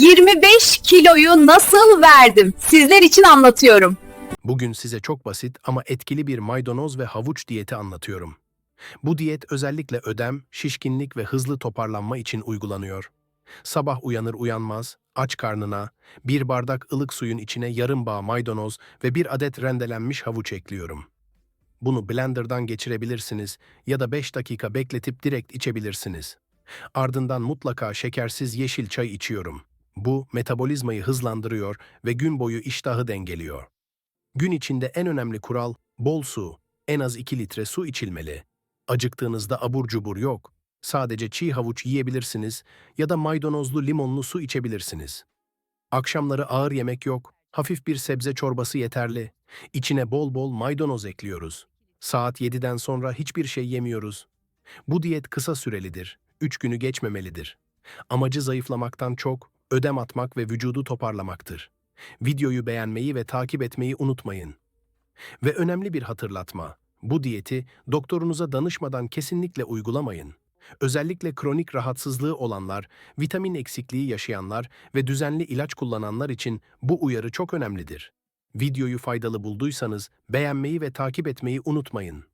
25 kiloyu nasıl verdim? Sizler için anlatıyorum. Bugün size çok basit ama etkili bir maydanoz ve havuç diyeti anlatıyorum. Bu diyet özellikle ödem, şişkinlik ve hızlı toparlanma için uygulanıyor. Sabah uyanır uyanmaz, aç karnına, bir bardak ılık suyun içine yarım bağ maydanoz ve bir adet rendelenmiş havuç ekliyorum. Bunu blenderdan geçirebilirsiniz ya da 5 dakika bekletip direkt içebilirsiniz. Ardından mutlaka şekersiz yeşil çay içiyorum. Bu metabolizmayı hızlandırıyor ve gün boyu iştahı dengeliyor. Gün içinde en önemli kural bol su. En az 2 litre su içilmeli. Acıktığınızda abur cubur yok. Sadece çiğ havuç yiyebilirsiniz ya da maydanozlu limonlu su içebilirsiniz. Akşamları ağır yemek yok. Hafif bir sebze çorbası yeterli. İçine bol bol maydanoz ekliyoruz. Saat 7'den sonra hiçbir şey yemiyoruz. Bu diyet kısa sürelidir. 3 günü geçmemelidir. Amacı zayıflamaktan çok ödem atmak ve vücudu toparlamaktır. Videoyu beğenmeyi ve takip etmeyi unutmayın. Ve önemli bir hatırlatma. Bu diyeti doktorunuza danışmadan kesinlikle uygulamayın. Özellikle kronik rahatsızlığı olanlar, vitamin eksikliği yaşayanlar ve düzenli ilaç kullananlar için bu uyarı çok önemlidir. Videoyu faydalı bulduysanız beğenmeyi ve takip etmeyi unutmayın.